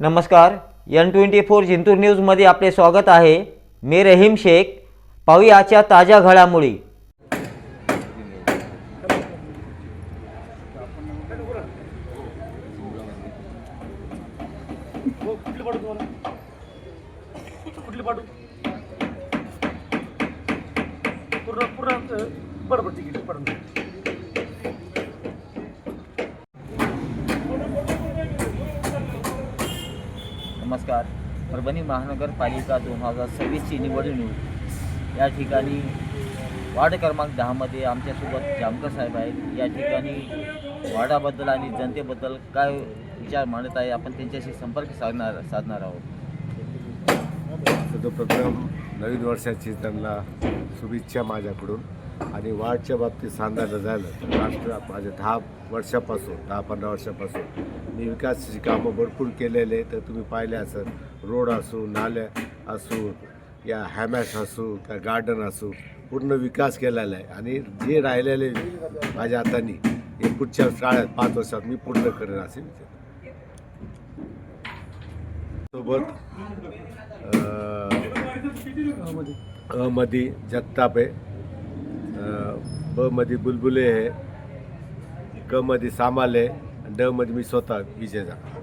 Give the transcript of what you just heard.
नमस्कार N twenty four Jintur न्यूजमध्ये आपले स्वागत आहे. मी रहीम शेख. पाहूया आजच्या ताज्या घडामोडी. हो, पूर्ण पूर्ण बरोबर ठीक आहे नमस्कार. परभणी महानगरपालिका दोन हजार सव्वीसची निवडणूक या ठिकाणी वार्ड क्रमांक दहामध्ये आमच्यासोबत जामकर साहेब आहेत. या ठिकाणी वार्डाबद्दल आणि जनतेबद्दल काय विचार मांडत आहे आपण त्यांच्याशी संपर्क साधणार साधणार आहोत. सर्वप्रथम नवीन वर्षाची त्यांना शुभेच्छा माझ्याकडून. आणि वाढच्या बाबतीत सांगायचं झालं तर राष्ट्र माझ्या दहा वर्षापासून दहा पंधरा वर्षापासून मी विकासाची कामं भरपूर केलेले तर तुम्ही पाहिले असेल रोड असू नाल्या असू या हॅमॅश असू का गार्डन असू पूर्ण विकास केलेला आहे. आणि जे राहिलेले माझ्या हाताने हे पुढच्या काळात पाच वर्षात मी पूर्ण करेन असे विचार. सोबत अहमदी जगताप आहे. ब मध्ये बुलबुले आहे क मध्ये सामाल आहे ड मध्ये मी स्वतः विजय झाला.